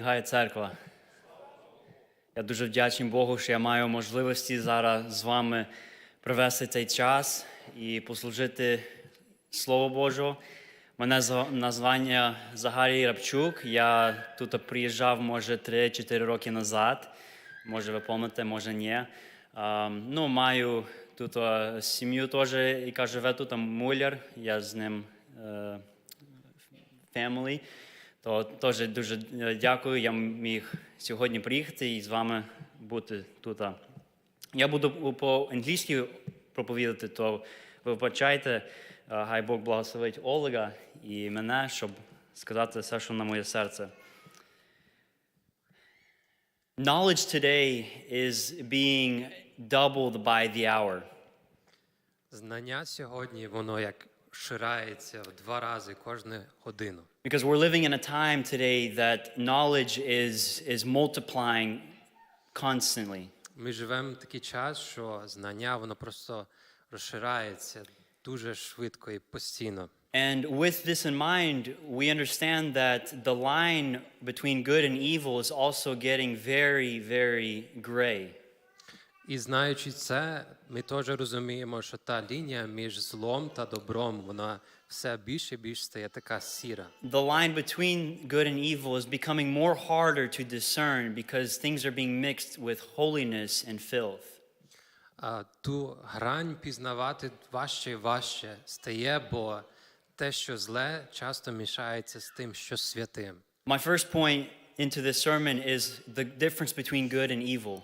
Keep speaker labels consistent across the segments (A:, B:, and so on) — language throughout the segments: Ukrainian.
A: Гай церква. Я дуже вдячний Богу, що я маю можливості зараз з вами провести цей час і послужити Слово Божого. Мене названня Загарій Рабчук. Я тут приїжджав, може, 3-4 роки назад. Може, ви пам'ятаєте, може ні. Ну, маю тут сім'ю теж, яка живе тут, муляр. Я з ним е, family. То теж дуже е, дякую. Я міг сьогодні приїхати і з вами бути тут. Я буду по-англійськи проповідати, то ви вибачайте, Е, хай Бог благословить Олега і мене, щоб сказати все, що на моє серце. Knowledge today is being doubled by the hour.
B: Знання сьогодні воно як ширається в два рази кожну годину.
A: Because we're living in a time today that knowledge is, is multiplying constantly.
B: Ми живемо в такий час, що знання воно просто розширається дуже швидко і постійно.
A: And with this in mind, we understand that the line between good and evil is also getting very, very gray.
B: І знаючи це, ми теж розуміємо, що та лінія між злом та добром, вона все більше і більше стає така сіра.
A: The line between good and evil is becoming more harder to discern because things are being mixed with holiness and filth.
B: А ту грань пізнавати важче і важче стає, бо те, що зле, часто мішається з тим, що святим.
A: My first point into this sermon is the difference between good and evil.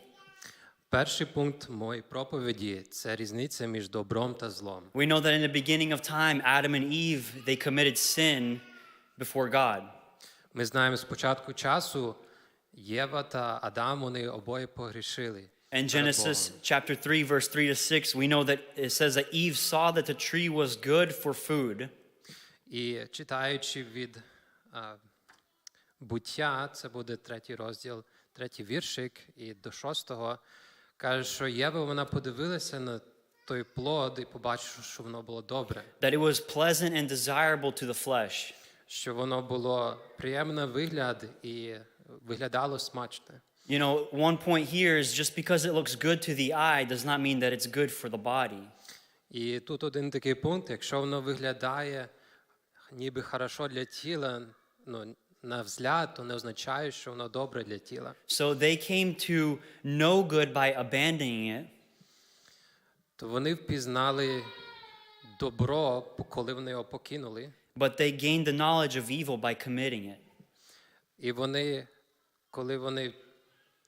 B: Перший пункт моєї проповіді це різниця між добром та злом.
A: We know that in the beginning of time, Adam and Eve, they committed sin before God.
B: Ми знаємо з початку часу Єва та Адам вони обоє погрішили.
A: In Genesis chapter 3, verse 3 to 6, we know that it says that Eve saw that the tree was good for food,
B: І читаючи від буття, це буде третій розділ, третій віршик, і до шостого, каже, що Єва вона подивилася на той плод і побачила, що воно було добре,
A: that it was pleasant and desirable to the flesh.
B: що воно було приємно вигляд і виглядало смачне.
A: You know, one point here is just because it looks good to the eye does not mean that it's good for the body.
B: І тут один такий пункт, якщо воно виглядає ніби хорошо для тіла, ну, на взгляд, то не означає, що воно добре для тіла.
A: So they came to know good by abandoning it,
B: То вони впізнали добро, коли вони його покинули,
A: but they gained the knowledge of evil by committing it.
B: і вони, коли вони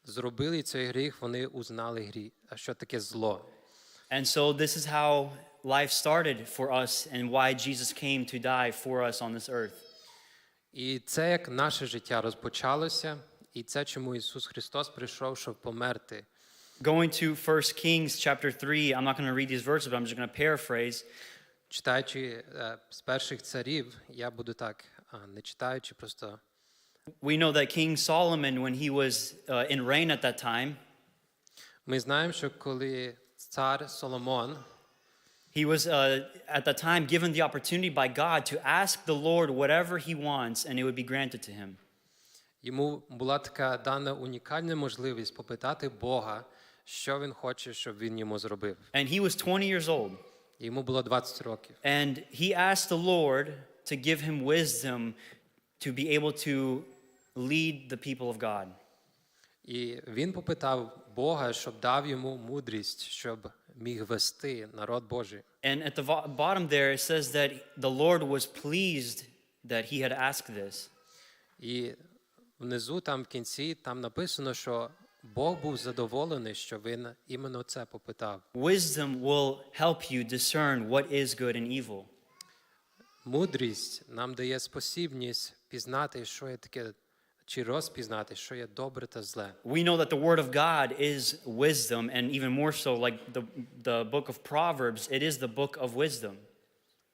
B: зробили цей гріх, вони узнали гріх, а що таке зло.
A: And so this is how life started for us and why Jesus came to die for us on this earth.
B: І це як наше життя розпочалося, і це чому Ісус Христос прийшов, щоб померти.
A: Going to 1 Kings chapter 3, I'm not going to read these verses, but I'm just going to paraphrase.
B: Читаючи е, з перших царів, я буду так, не читаючи, просто
A: We know that King Solomon, when he was uh, in reign at that time,
B: ми знаємо, що коли цар Соломон,
A: he was uh, at that time given the opportunity by God to ask the Lord whatever he wants and it would be granted to him.
B: йому була така дана унікальна можливість попитати Бога, що він хоче, щоб він йому зробив.
A: And he was 20 years old.
B: Йому було 20 років.
A: And he asked the Lord to give him wisdom to be able to lead the people of God.
B: І він попитав Бога, щоб дав йому мудрість, щоб міг вести народ Божий.
A: And at the bottom there, it says that the Lord was pleased that he had asked this.
B: І внизу, там в кінці, там написано, що Бог був задоволений, що він іменно це попитав.
A: Wisdom will help you discern what is good and evil.
B: Мудрість нам дає спосібність пізнати, що є таке, чи розпізнати, що є добре та зле.
A: We know that the Word of God is wisdom, and even more so, like the, the book of Proverbs, it is the book of wisdom.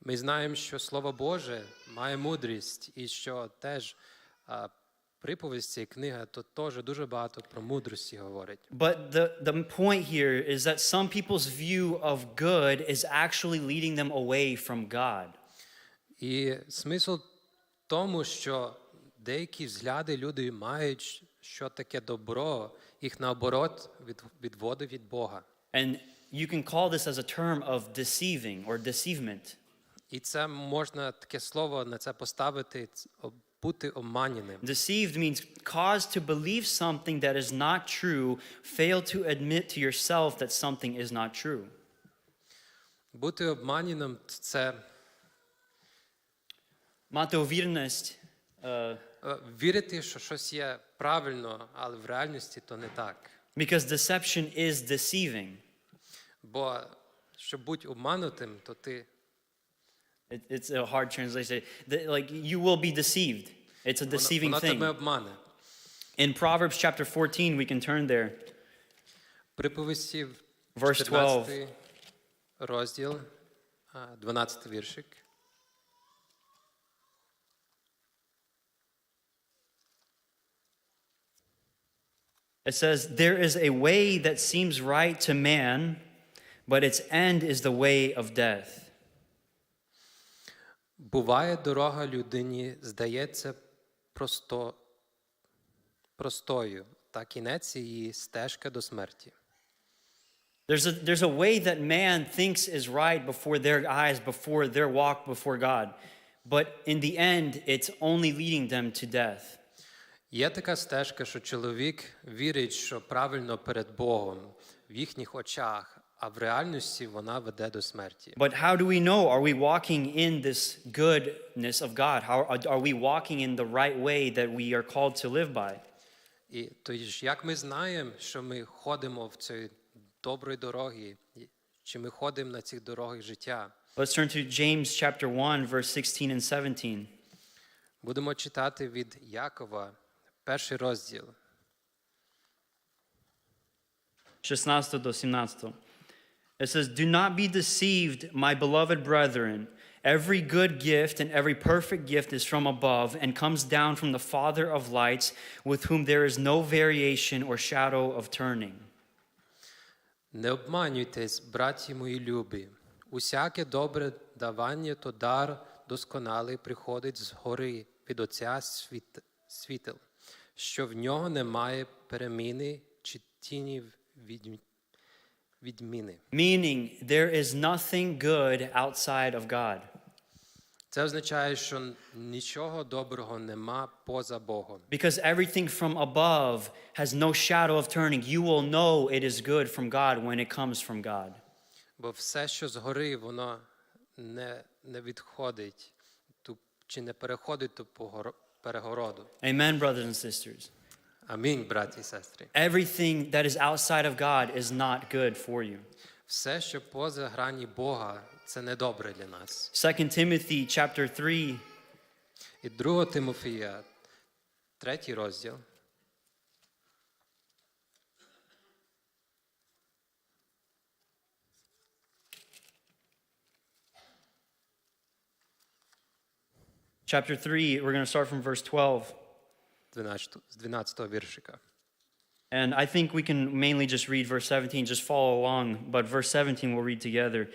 B: Ми знаємо, що Слово Боже має мудрість, і що теж а, приповісті, книга, то теж дуже багато про мудрості говорить.
A: But the, the point here is that some people's view of good is actually leading them away from God.
B: І смисл тому, що деякі взгляди люди мають, що таке добро, їх наоборот від, відводить від Бога.
A: And you can call this as a term of deceiving or deceivement.
B: І це можна таке слово на це поставити, бути обманеним.
A: Deceived means cause to believe something that is not true, fail to admit to yourself that something is not true.
B: Бути обманеним це
A: Мати е,
B: е, вірити, що щось є правильно, але в реальності то не так.
A: because deception is deceiving.
B: Бо щоб бути обманутим, то ти
A: It, it's a hard translation. The- like you will be deceived. It's a deceiving
B: воно тебе
A: thing.
B: обмане.
A: In Proverbs chapter 14, we can turn there.
B: Приповісті
A: Verse 12.
B: 14 розділ, а, 12 віршик.
A: It says, There is a way that seems right to man, but its end is the way of death.
B: Буває, дорога людині здається просто, простою, та кінець її стежка до смерті.
A: There's a, there's a way that man thinks is right before their eyes, before their walk before God. But in the end, it's only leading them to death.
B: Є така стежка, що чоловік вірить, що правильно перед Богом в їхніх очах, а в реальності вона веде до смерті.
A: But how do we know? Are we walking in this goodness of God? How are, we walking in the right way that we are called to live by?
B: І тоді ж, як ми знаємо, що ми ходимо в цій доброї дорогі, чи ми ходимо на цих дорогах життя?
A: Let's turn to James chapter 1, verse 16 and 17.
B: Будемо читати від Якова, перший розділ.
A: 16 до 17. It says, Do not be deceived, my beloved brethren. Every good gift and every perfect gift is from above and comes down from the Father of lights, with whom there is no variation or shadow of turning.
B: Не обманюйтесь, браті мої любі. Усяке добре давання то дар досконалий приходить згори від Отця світ, світел, що в нього немає переміни чи тіні від, відміни.
A: Meaning, there is nothing good outside of God.
B: Це означає, що нічого доброго нема поза Богом.
A: Because everything from above has no shadow of turning. You will know it is good from God when it comes from God.
B: Бо все, що згори, воно не, не відходить ту, чи не переходить ту перегороду.
A: Amen, brothers and sisters.
B: Амінь, браті і сестри.
A: Everything that is outside of God is not good for you.
B: Все, що поза грані Бога, це недобре для нас.
A: 2 Timothy chapter 3,
B: І 2 Тимофія, третій розділ.
A: chapter 3, we're going to start from verse 12.
B: 12, з 12 віршика.
A: And I think we can mainly just read verse 17, just follow along, but verse 17 we'll read together.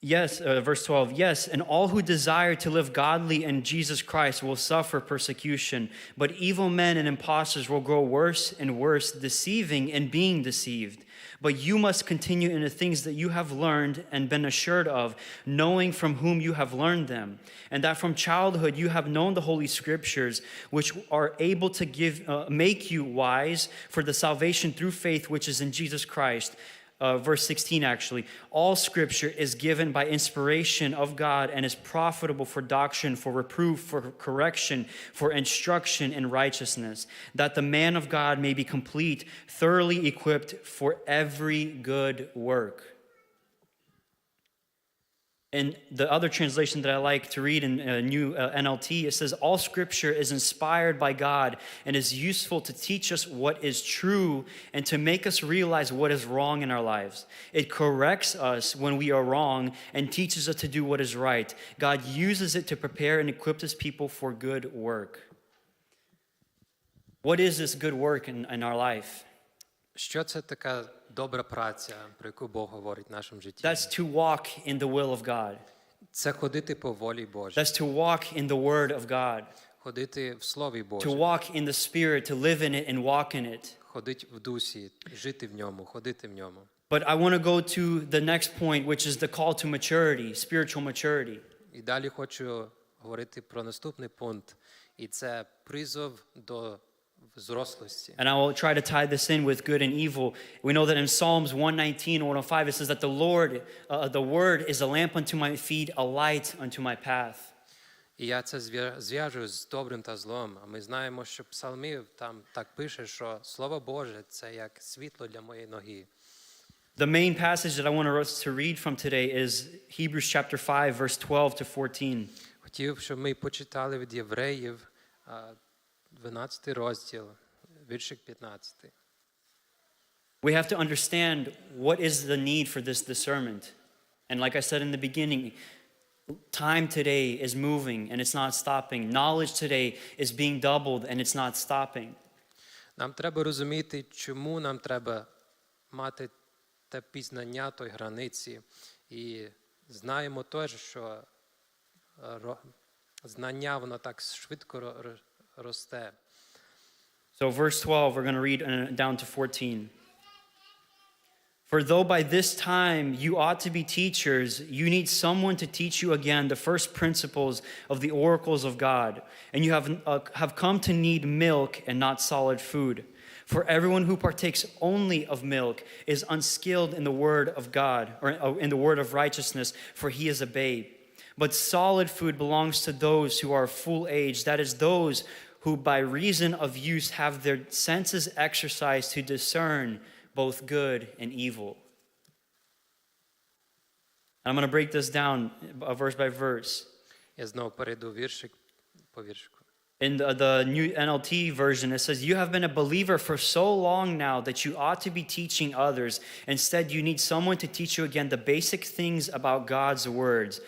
A: Yes, uh, verse 12. Yes, and all who desire to live godly in Jesus Christ will suffer persecution, but evil men and impostors will grow worse and worse, deceiving and being deceived. But you must continue in the things that you have learned and been assured of, knowing from whom you have learned them, and that from childhood you have known the holy scriptures, which are able to give uh, make you wise for the salvation through faith which is in Jesus Christ uh, verse 16 actually all scripture is given by inspiration of god and is profitable for doctrine for reproof for correction for instruction in righteousness that the man of god may be complete thoroughly equipped for every good work in the other translation that I like to read in New uh, NLT, it says, All scripture is inspired by God and is useful to teach us what is true and to make us realize what is wrong in our lives. It corrects us when we are wrong and teaches us to do what is right. God uses it to prepare and equip his people for good work. What is this good work in, in our life?
B: Що це така добра праця, про яку Бог говорить в нашому житті?
A: That's to walk in the will of God.
B: Це ходити по волі Божій,
A: That's to walk in the word of God.
B: ходити в Слові
A: to walk in the Spirit, to live in it and walk in it.
B: ходити в дусі, жити в ньому, ходити в ньому.
A: But I want to go to the next point, which is the call to maturity, spiritual maturity.
B: І далі хочу говорити про наступний пункт, і це призов до.
A: And I will try to tie this in with good and evil. We know that in Psalms 119 or 105, it says that the Lord, uh, the word is a lamp unto my feet, a light unto my path.
B: І я це зв'я- зв'яжу з добрим та злом. А ми знаємо, що псалмів там так пише, що Слово Боже це як світло для моєї ноги.
A: The main passage that I want us to read from today is Hebrews chapter 5, verse 12 to 14.
B: Хотів, щоб ми почитали від євреїв а, 12 розділ, віршик 15.
A: We have to understand what is the need for this discernment. And like I said in the beginning, time today is moving and it's not stopping. Knowledge today is being doubled and it's not stopping.
B: Нам треба розуміти, чому нам треба мати те пізнання той границі. І знаємо теж, що е, знання воно так швидко росте.
A: So, verse 12, we're going to read uh, down to 14. For though by this time you ought to be teachers, you need someone to teach you again the first principles of the oracles of God, and you have, uh, have come to need milk and not solid food. For everyone who partakes only of milk is unskilled in the word of God, or uh, in the word of righteousness, for he is a babe. But solid food belongs to those who are full age, that is, those who by reason of use have their senses exercised to discern both good and evil. I'm going to break this down uh, verse by verse.
B: Я знову перейду віршик по віршику.
A: In the, the new NLT version, it says, You have been a believer for so long now that you ought to be teaching others. Instead, you need someone to teach you again the basic things about God's words.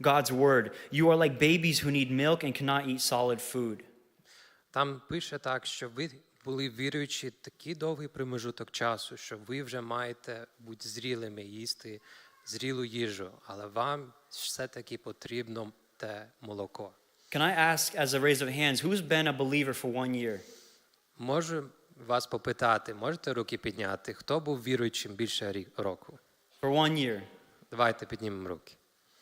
A: God's word. You are like babies who need milk and cannot eat solid food.
B: Там пише так, що ви були віруючі такий довгий промежуток часу, що ви вже маєте бути зрілими, їсти зрілу їжу, але вам все-таки потрібно те молоко.
A: Can I ask, as a raise of hands, who's been a believer for one year?
B: Можу вас попитати, можете руки підняти, хто був віруючим більше року?
A: For one year.
B: Давайте піднімемо руки.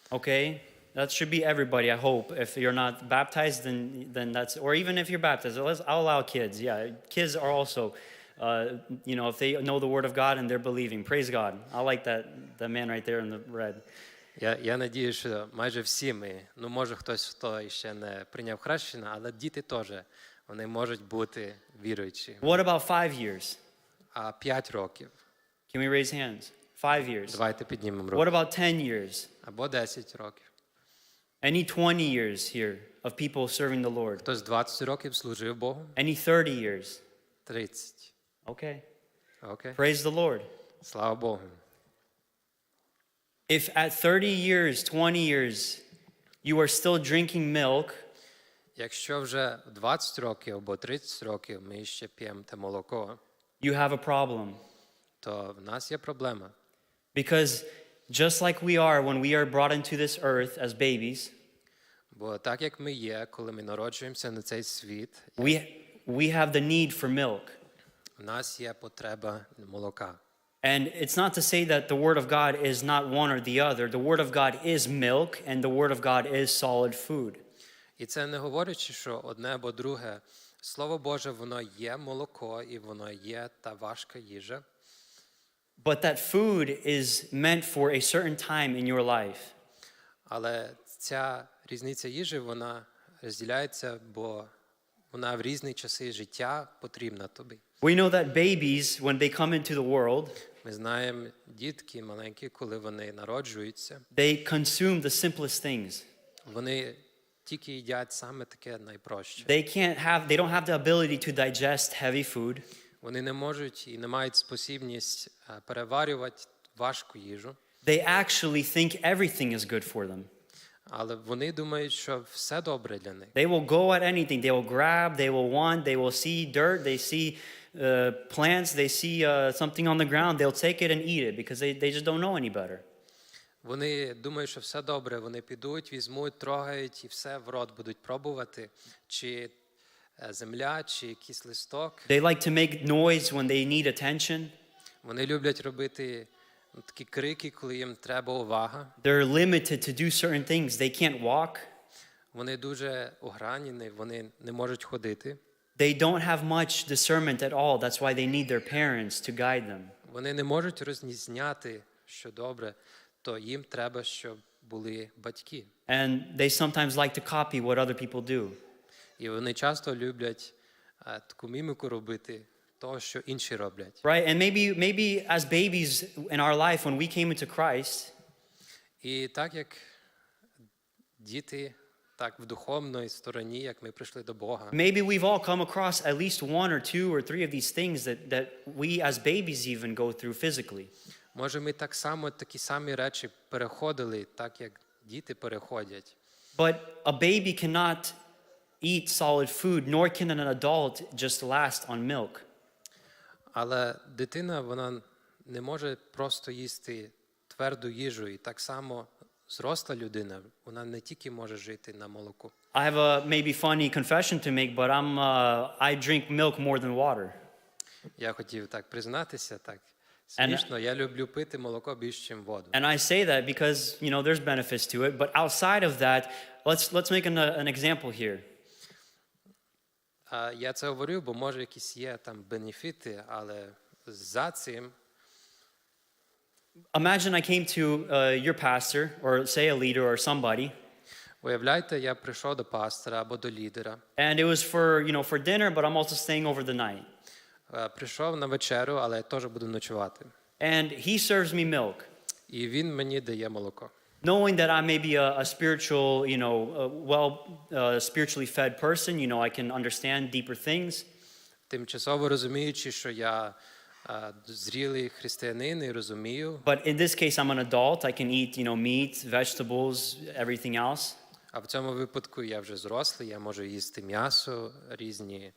A: Okay? That should be everybody, I hope. If you're not baptized, then, then that's, or even if you're baptized, let's, I'll allow kids. Yeah, kids are also, uh, you know, if they know the word of God and they're believing. Praise God. I like that, that man right there in the red.
B: Я, я надію, що майже всі ми, ну може хтось, хто ще не прийняв хрещення, але діти теж, вони можуть бути віруючі.
A: What about five years?
B: А 5 років.
A: Can we raise hands? Five years.
B: Давайте піднімемо
A: What
B: руки.
A: about 10 years?
B: Або 10 років.
A: Any 20 years here of people serving the Lord?
B: Хтось 20 років служив Богу,
A: Any 30 years?
B: 30.
A: Okay.
B: Окей.
A: Praise the Lord.
B: Слава Богу.
A: If at 30 years, 20 years, you are still drinking milk,
B: Якщо вже 20 років або 30 років ми ще п'ємо те молоко,
A: you have a problem.
B: то в нас є проблема.
A: Because just like we are when we are brought into this earth as babies,
B: Бо так як ми є, коли ми народжуємося на цей світ,
A: we, we have the need for milk.
B: в нас є потреба молока.
A: And it's not to say that the Word of God is not one or the other. The Word of God is milk, and the Word of God is solid food.
B: І це не говорячи, що одне або друге. Слово Боже, воно є молоко і воно є та важка їжа.
A: But that food is meant for a certain time in your life.
B: Але ця різниця їжі вона розділяється, бо вона в різні часи життя потрібна тобі.
A: We know that babies, when they come into the world,
B: Ми знаємо дітки маленькі, коли вони народжуються,
A: they consume the simplest things.
B: вони тільки їдять саме таке найпроще.
A: They can't have, they don't have the ability to digest heavy food.
B: Вони не можуть і не мають спосібність е, переварювати важку їжу,
A: They actually think everything is good for them.
B: але вони думають, що все добре для них.
A: They will go at anything. They will grab, they will want, they will see dirt, they see uh, plants, they see uh, something on the ground, they'll take it and eat it because they, they just don't know any better.
B: Вони думають, що все добре. Вони підуть, візьмуть, трогають і все в рот будуть пробувати, чи е, земля, чи якийсь листок.
A: They like to make noise when they need attention.
B: Вони люблять робити ну, такі крики, коли їм треба увага.
A: They're limited to do certain things. They can't walk.
B: Вони дуже огранені, вони не можуть ходити.
A: They don't have much discernment at all. That's why they need their parents to guide them.
B: Вони не можуть розрізняти, що добре, то їм треба, щоб були батьки.
A: And they sometimes like to copy what other people do.
B: І вони часто люблять е, таку міміку робити, того, що інші роблять.
A: Right? And maybe maybe as babies in our life when we came into Christ,
B: І так як діти, так в духовної стороні, як ми прийшли до Бога,
A: maybe we've all come across at least one or two or three of these things that, that we as babies even go through physically.
B: може ми так само такі самі речі переходили, так як діти переходять.
A: But a baby cannot eat solid food, nor can an adult just last on milk.
B: Але дитина вона не може просто їсти тверду їжу, і так само зросла людина, вона не тільки може жити на молоку.
A: I have a maybe funny confession to make, but I'm uh, I drink milk more than water.
B: Я хотів так признатися, так
A: And-
B: смішно. Я люблю пити молоко більше, ніж воду.
A: And I say that because you know there's benefits to it, but outside of that, let's let's make an, uh, an example here.
B: А я це говорю, бо може якісь є там бенефіти, але за цим
A: Imagine I came to uh, your pastor, or say a leader or somebody,
B: Уявляйте, я прийшов до пастора або до лідера,
A: and it was for you know for dinner, but I'm also staying over the night.
B: прийшов на вечерю, але я теж буду ночувати.
A: And he serves me milk,
B: І він мені дає молоко.
A: knowing that I may be a, a spiritual, you know, uh, well uh, spiritually fed person. You know, I can understand deeper things.
B: Тимчасово розуміючи, що я е, зрілий християнин і розумію,
A: But in this case, I'm an adult. I can eat, you know, meat, vegetables, everything else.
B: а в цьому випадку я вже зрослий, я можу їсти м'ясо, різні.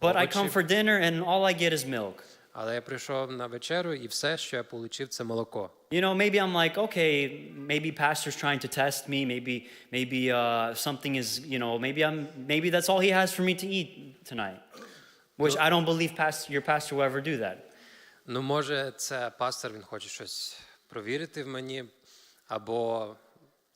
A: But I
B: овочі.
A: come for dinner, and all I get is milk.
B: Але я прийшов на вечерю, і все, що я отримав, це молоко.
A: You know, maybe I'm like, okay, maybe pastor's trying to test me. Maybe, maybe uh, something is, you know, maybe I'm, maybe that's all he has for me to eat tonight. Which I don't believe pastor, your pastor will ever do that.
B: Ну, може, це пастор, він хоче щось провірити в мені, або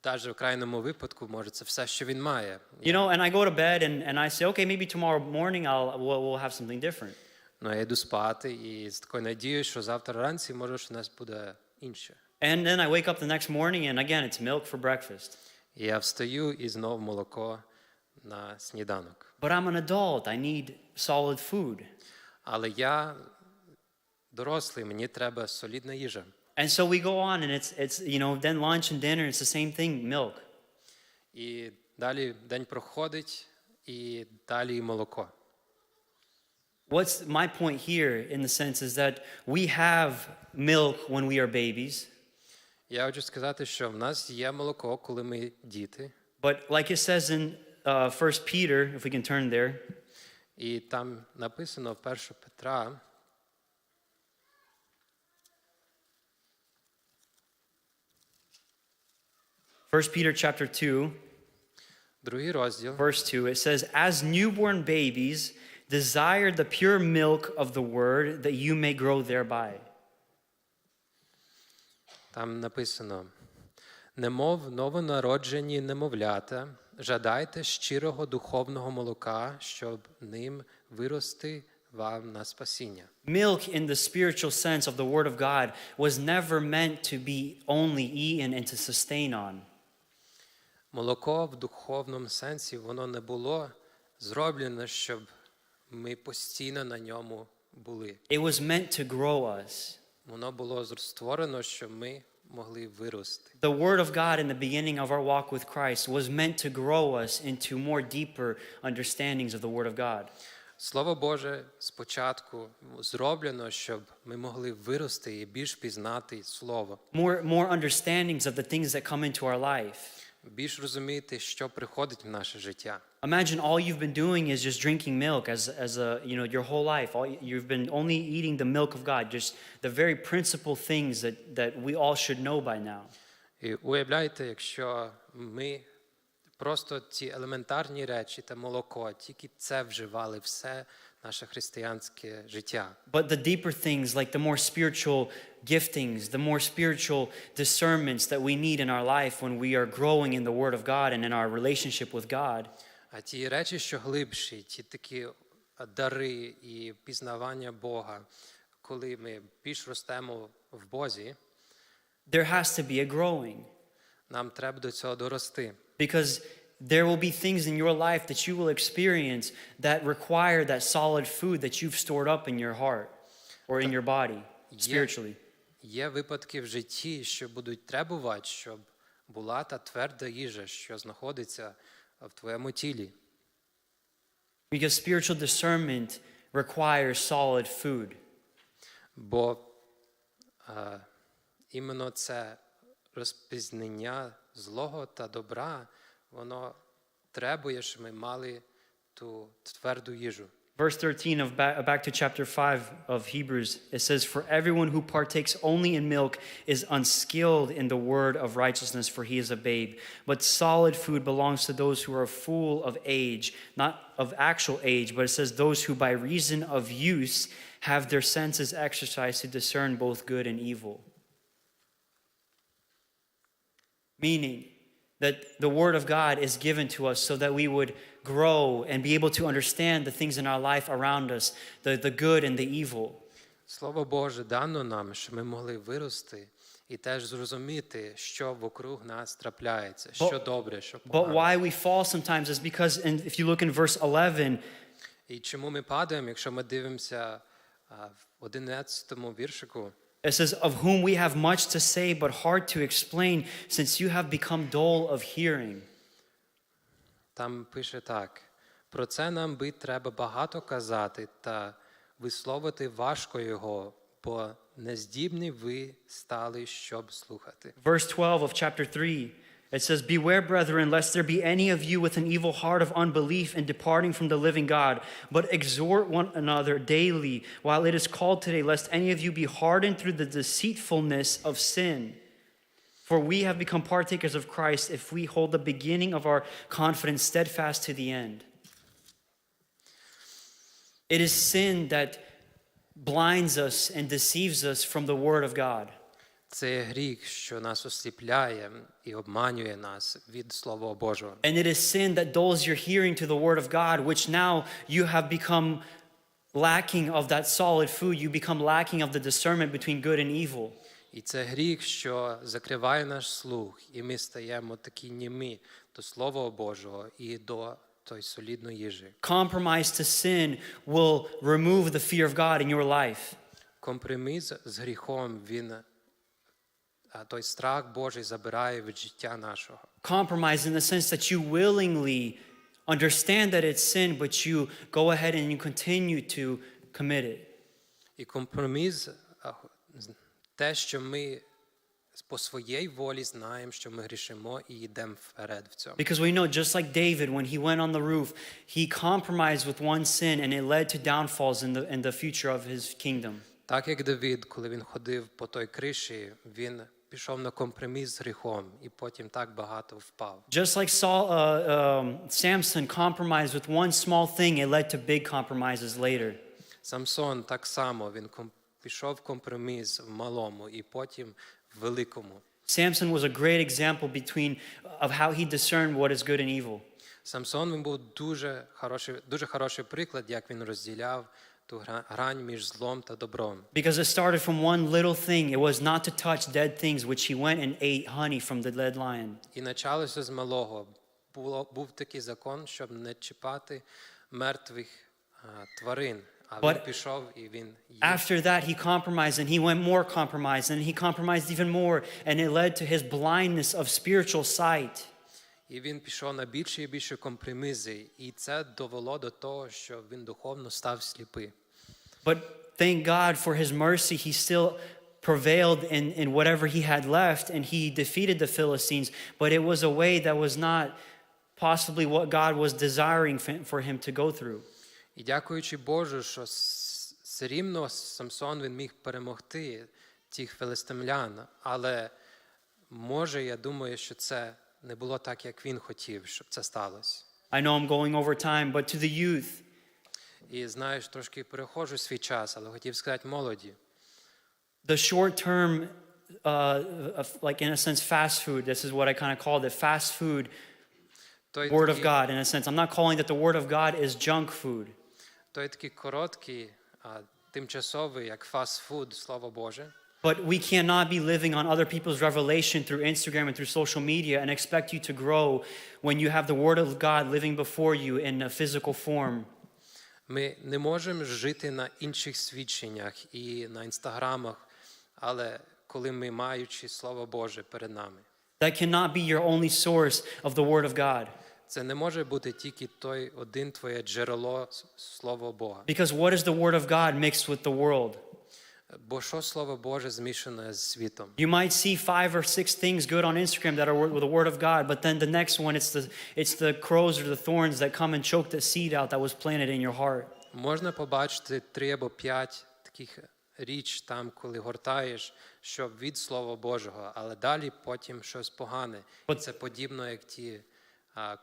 B: навіть в крайньому випадку, може, це все, що він має.
A: You know, and I go to bed and, and I say, okay, maybe tomorrow morning I'll, we'll, we'll have something different.
B: Ну, я йду спати і з такою надією, що завтра вранці, може, у нас буде інше.
A: And then I wake up the next morning and again, it's milk for breakfast.
B: І я встаю і знов молоко на сніданок.
A: But I'm an adult. I need solid food.
B: Але я дорослий, мені треба солідна їжа.
A: And so we go on and it's, it's, you know, then lunch and dinner, it's the same thing, milk.
B: І далі день проходить, і далі молоко.
A: What's my point here in the sense is that we have milk when we are babies,
B: Я хочу сказати, що в нас є молоко, коли ми діти,
A: but like it says in uh, 1 Peter, if we can turn there,
B: і там написано в 1 Петра,
A: First Peter chapter 2,
B: другий розділ,
A: verse 2, it says, As newborn babies, desire the pure milk of the word that you may grow thereby.
B: там написано: немов новонароджені немовлята, жадайте щирого духовного молока, щоб ним вирости вам на спасіння.
A: Milk, in the spiritual sense of the word of God, was never meant to be only eaten and to sustain on.
B: Молоко в духовному сенсі воно не було зроблено, щоб ми постійно на ньому були.
A: It was meant to grow us.
B: Воно було створено, щоб ми могли вирости.
A: The Word of God in the beginning of our walk with Christ was meant to grow us into more deeper understandings of the Word of God.
B: Слово Боже спочатку зроблено, щоб ми могли вирости і більш пізнати Слово,
A: More, more understandings of the things that come into our life.
B: більш розуміти, що приходить в наше життя.
A: Imagine all you've been doing is just drinking milk as, as a, you know, your whole life. All, you've been only eating the milk of God, just the very principal things that, that we all should know by now.
B: І уявляйте, якщо ми просто ці елементарні речі та молоко, тільки це вживали все наше християнське життя.
A: But the deeper things, like the more spiritual giftings, the more spiritual discernments that we need in our life when we are growing in the Word of God and in our relationship with God,
B: А ті речі, що глибші, ті такі дари і пізнавання Бога, коли ми більш ростемо в Бозі,
A: there has to be a growing.
B: нам треба до цього дорости.
A: Because there will be things in your life that you will experience that require that solid food that you've stored up in your heart or in your body spiritually.
B: Є випадки в житті, що будуть требувати, щоб була та тверда їжа, що знаходиться в твоєму тілі.
A: Because spiritual discernment requires solid food.
B: Бо е, іменно це розпізнання злого та добра, воно требує, щоб ми мали ту тверду їжу.
A: Verse 13 of back, back to chapter 5 of Hebrews, it says, For everyone who partakes only in milk is unskilled in the word of righteousness, for he is a babe. But solid food belongs to those who are full of age, not of actual age, but it says, Those who by reason of use have their senses exercised to discern both good and evil. Meaning that the word of God is given to us so that we would grow and be able to understand the things in our life around us, the, the good and the evil.
B: Слово Боже дано нам, щоб ми могли вирости і теж зрозуміти, що вокруг нас трапляється, що добре, що
A: But
B: погано.
A: why we fall sometimes is because, and if you look in verse 11,
B: І чому ми падаємо, якщо ми дивимося а, в 11 віршику,
A: it says, Of whom we have much to say, but hard to explain, since you have become dull of hearing.
B: там пише так: про це нам би треба багато казати та висловити важко його, бо нездібні ви стали, щоб слухати.
A: Verse 12 of chapter 3, it says, Beware, brethren, lest there be any of you with an evil heart of unbelief in departing from the living God, but exhort one another daily while it is called today, lest any of you be hardened through the deceitfulness of sin. For we have become partakers of Christ if we hold the beginning of our confidence steadfast to the end. It is sin that blinds us and deceives us from the Word of God.
B: Це є гріх, що нас осліпляє і обманює нас від Слова Божого.
A: And it is sin that dulls your hearing to the word of God, which now you have become lacking of that solid food. You become lacking of the discernment between good and evil.
B: І це гріх, що закриває наш слух, і ми стаємо такі німі до Слова Божого і до тої солідної їжі.
A: Compromise to sin will remove the fear of God in your life.
B: Компроміс з гріхом, він той страх Божий забирає від життя нашого.
A: Compromise in the sense that you willingly understand that it's sin, but you go ahead and you continue to commit it.
B: І компроміс те, що ми по своїй волі знаємо, що ми грішимо і йдемо вперед в цьому.
A: Because we know, just like David, when he went on the roof, he compromised with one sin and it led to downfalls in the, in the future of his kingdom.
B: Так як Давид, коли він ходив по той криші, він пішов на компроміс з гріхом і потім так багато впав.
A: Just like Saul, uh, um, Samson compromised with one small thing, it led to big compromises later.
B: Самсон так само він ком- пішов компроміс в малому і потім в великому.
A: Samson was a great example between of how he discerned what is good and evil.
B: Самсон він був дуже хороший, дуже хороший приклад, як він розділяв ту грань між злом та добром.
A: Because it started from one little thing. It was not to touch dead things, which he went and ate honey from the dead lion.
B: І почалося з малого. Було, був такий закон, щоб не чіпати мертвих тварин. А
A: But
B: він пішов і він їв.
A: After that, he compromised and he went more compromised and he compromised even more, and it led to his blindness of spiritual sight.
B: І він пішов на більше і більше компроміси, і це довело до того, що він духовно став сліпий.
A: But thank God for his mercy, he still prevailed in, in whatever he had left and he defeated the Philistines. But it was a way that was not possibly what God was desiring for for him to go through.
B: І дякуючи Божу, що все рівно Самсон він міг перемогти тих филистимлян, але може, я думаю, що це не було так, як він хотів, щоб це сталося.
A: I know I'm going over time, but to the youth,
B: І знаєш, трошки переходжу свій час, але хотів сказати молоді.
A: the short term, uh, like in a sense, fast food, this is what I kind of called it fast food, Word of God, in a sense. I'm not calling that the Word of God is junk food.
B: той такий короткий, а, тимчасовий, як фастфуд, слово Боже.
A: But we cannot be living on other people's revelation through Instagram and through social media and expect you to grow when you have the Word of God living before you in a physical form.
B: Ми не можемо жити на інших свідченнях і на інстаграмах, але коли ми маючи Слово Боже перед нами.
A: That cannot be your only source of the Word of God.
B: Це не може бути тільки той один твоє джерело Слово Бога.
A: Because what is the Word of God mixed with the world?
B: Бо що Слово Боже змішане з світом?
A: You might see five or six things good on Instagram that are with the Word of God, but then the next one, it's the, it's the crows or the thorns that come and choke the seed out that was planted in your heart.
B: Можна побачити три або п'ять таких річ там, коли гортаєш, що від Слова Божого, але далі потім щось погане. Це подібно, як ті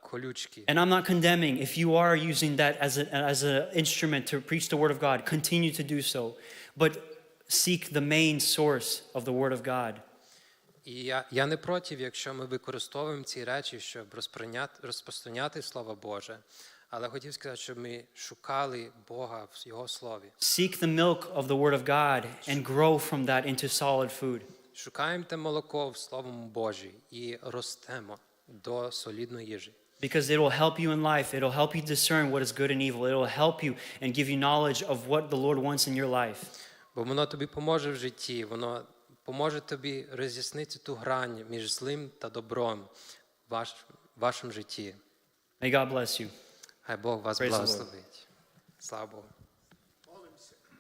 B: колючки.
A: And I'm not condemning. If you are using that as an as an instrument to preach the Word of God, continue to do so. But seek the main source of the Word of God.
B: І я, я не проти, якщо ми використовуємо ці речі, щоб розпространяти, Слово Боже. Але хотів сказати, щоб ми шукали Бога в Його слові.
A: Seek the milk of the Word of God and grow from that into solid food.
B: Шукаємо те молоко в Словом Божі і ростемо до солідної їжі.
A: Because it will help you in life. It'll help you discern what is good and evil. It will help you and give you knowledge of what the Lord wants in your life.
B: Бо воно тобі поможе в житті, воно поможе тобі роз'яснити ту грань між злим та добром в ваш, вашому житті.
A: May God bless you.
B: Хай Бог вас
A: Praise
B: благословить. Слава Богу.